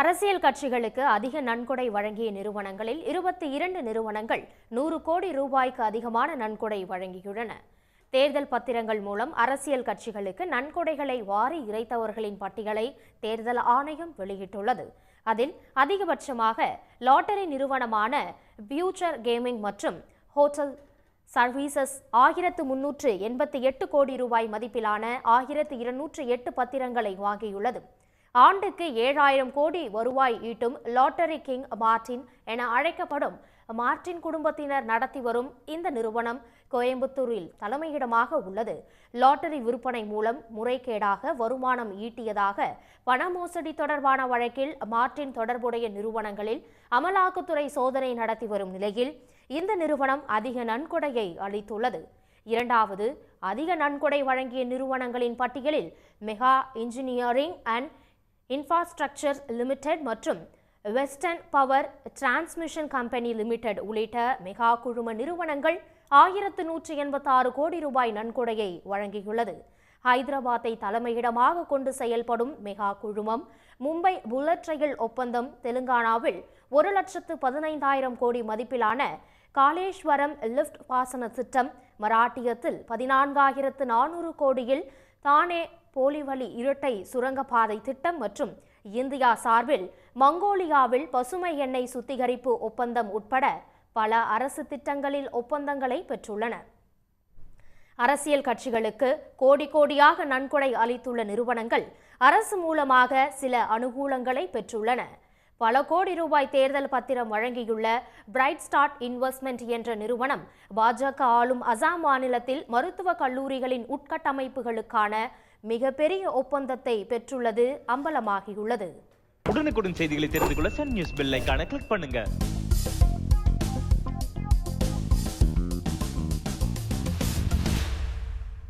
அரசியல் கட்சிகளுக்கு அதிக நன்கொடை வழங்கிய நிறுவனங்களில் இருபத்தி இரண்டு நிறுவனங்கள் நூறு கோடி ரூபாய்க்கு அதிகமான நன்கொடை வழங்கியுள்ளன. தேர்தல் பத்திரங்கள் மூலம் அரசியல் கட்சிகளுக்கு நன்கொடைகளை வாரி இறைத்தவர்களின் பட்டியலை தேர்தல் ஆணையம் வெளியிட்டுள்ளது. அதில் அதிகபட்சமாக லாட்டரி நிறுவனமான பியூச்சர் கேமிங் மற்றும் ஹோட்டல் சர்வீசஸ் ஆயிரத்து முன்னூற்று எண்பத்தி எட்டு கோடி ரூபாய் மதிப்பிலான ஆயிரத்து இருநூற்று எட்டு பத்திரங்களை வாங்கியுள்ளது. ஆண்டுக்கு ஏழாயிரம் கோடி வருவாய் ஈட்டும் லாட்டரி கிங் மார்டின் என அழைக்கப்படும் மார்டின் குடும்பத்தினர் நடத்தி வரும் இந்த நிறுவனம் கோயம்புத்தூரில் தலைமையிடமாக உள்ளது. லாட்டரி விற்பனை மூலம் முறைகேடாக வருமானம் ஈட்டியதாக பண மோசடி தொடர்பான வழக்கில் மார்டின் தொடர்புடைய நிறுவனங்களில் அமலாக்கத்துறை சோதனை நடத்தி வரும் நிலையில் இந்த நிறுவனம் அதிக நன்கொடையை அளித்துள்ளது. இரண்டாவது அதிக நன்கொடை வழங்கிய நிறுவனங்களின் பட்டியலில் mega engineering and infrastructure limited மற்றும் western power transmission company limited உள்ளிட்ட மெகா குழும நிறுவனங்கள் ஆயிரத்து நூற்றி எண்பத்தாறு கோடி ரூபாய் நன்கொடையை வழங்கியுள்ளது. ஹைதராபாத்தை தலைமையிடமாக கொண்டு செயல்படும் மெகா குழுமம் மும்பை புல்லட் ரயில் ஒப்பந்தம் தெலுங்கானாவில் ஒரு லட்சத்து பதினைந்தாயிரம் கோடி மதிப்பிலான காளேஸ்வரம் லிஃப்ட் பாசன திட்டம் மராட்டியத்தில் பதினான்காயிரத்து நானூறு கோடியில் தானே போலிவழி இரட்டை சுரங்கப்பாதை திட்டம் மற்றும் இந்தியா சார்பில் மங்கோலியாவில் பசுமை எண்ணெய் சுத்திகரிப்பு ஒப்பந்தம் உட்பட பல அரசு திட்டங்களில் ஒப்பந்தங்களை பெற்றுள்ளன. அரசியல் கட்சிகளுக்கு கோடி கோடியாக நன்கொடை அளித்துள்ள நிறுவனங்கள் அரசு மூலமாக சில அனுகூலங்களை பெற்றுள்ளன. பல கோடி ரூபாய் தேர்தல் பத்திரம் வழங்கியுள்ள பிரைட் ஸ்டார்ட் இன்வெஸ்ட்மெண்ட் என்ற நிறுவனம் பாஜக ஆளும் அசாம் மாநிலத்தில் மருத்துவக் கல்லூரிகளின் உட்கட்டமைப்புகளுக்கான மிகப்பெரிய ஒப்பந்தத்தை பெற்றுள்ளது அம்பலமாகியுள்ளது. உடனுக்குடன் செய்திகளை தெரிந்து கொள்ள சன் நியூஸ் பெல் கிளிக் பண்ணுங்க.